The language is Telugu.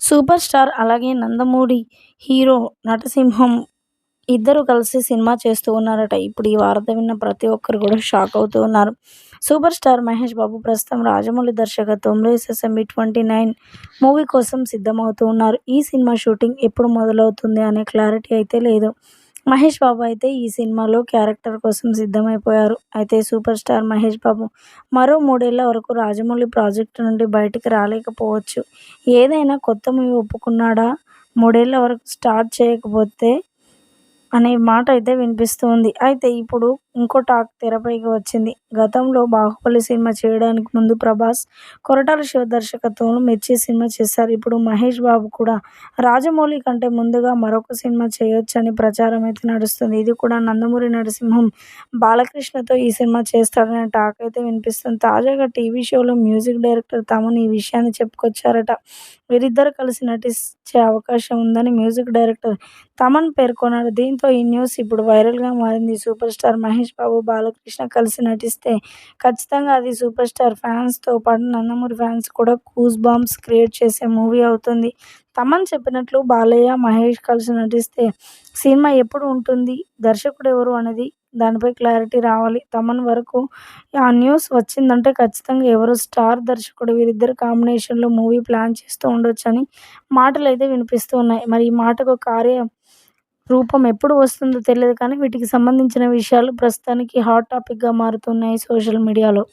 సూపర్ స్టార్ అలాగే నందమూడి హీరో నటసింహం ఇద్దరు కలిసి సినిమా చేస్తూ ఉన్నారట. ఇప్పుడు ఈ వార్త విన్న ప్రతి ఒక్కరు కూడా షాక్ అవుతూ ఉన్నారు. సూపర్ స్టార్ మహేష్ బాబు ప్రస్తుతం రాజమౌళి దర్శకత్వంలో ఎస్ఎస్ఎంబి ట్వంటీ నైన్ మూవీ కోసం సిద్ధమవుతూ ఉన్నారు. ఈ సినిమా షూటింగ్ ఎప్పుడు మొదలవుతుంది అనే క్లారిటీ అయితే లేదు. మహేష్ బాబు అయితే ఈ సినిమాలో క్యారెక్టర్ కోసం సిద్ధమైపోయారు. అయితే సూపర్ స్టార్ మహేష్ బాబు మరో మూడేళ్ళ వరకు రాజమౌళి ప్రాజెక్టు నుండి బయటికి రాలేకపోవచ్చు. ఏదైనా కొత్త మూవీ ఒప్పుకున్నాడా? మూడేళ్ళ వరకు స్టార్ట్ చేయకపోతే అనే మాట అయితే వినిపిస్తుంది. అయితే ఇప్పుడు ఇంకో టాక్ తెరపైకి వచ్చింది. గతంలో బాహుబలి సినిమా చేయడానికి ముందు ప్రభాస్ కొరటాల శివ దర్శకత్వంలో మిర్చి సినిమా చేశారు. ఇప్పుడు మహేష్ బాబు కూడా రాజమౌళి కంటే ముందుగా మరొక సినిమా చేయొచ్చని ప్రచారం అయితే నడుస్తుంది. ఇది కూడా నందమూరి నరసింహం బాలకృష్ణతో ఈ సినిమా చేస్తాడనే టాక్ అయితే వినిపిస్తుంది. తాజాగా టీవీ షోలో మ్యూజిక్ డైరెక్టర్ తమన్ ఈ విషయాన్ని చెప్పుకొచ్చారట. వీరిద్దరు కలిసి నటించే అవకాశం ఉందని మ్యూజిక్ డైరెక్టర్ తమన్ పేర్కొన్నాడు దీంతో ఈ న్యూస్ ఇప్పుడు వైరల్గా మారింది. సూపర్ స్టార్ మహేష్ మహేష్ బాబు బాలకృష్ణ కలిసి నటిస్తే ఖచ్చితంగా అది సూపర్ స్టార్ ఫ్యాన్స్తో పాటు నందమూరి ఫ్యాన్స్ కూడా కూస్ బాంబ్స్ క్రియేట్ చేసే మూవీ అవుతుంది. తమన్ చెప్పినట్లు బాలయ్య మహేష్ కలిసి నటిస్తే సినిమా ఎప్పుడు ఉంటుంది దర్శకుడు ఎవరు అనేది దానిపై క్లారిటీ రావాలి. తమన్ వరకు ఆ న్యూస్ వచ్చిందంటే ఖచ్చితంగా ఎవరు స్టార్ దర్శకుడు వీరిద్దరు కాంబినేషన్లో మూవీ ప్లాన్ చేస్తూ ఉండొచ్చని మాటలు అయితే వినిపిస్తూ ఉన్నాయి. మరి ఈ మాటకు కార్య రూపం ఎప్పుడు వస్తుందో తెలియదు కానీ వీటికి సంబంధించిన విషయాలు ప్రస్తుతానికి హాట్ టాపిక్గా మారుతున్నాయి సోషల్ మీడియాలో.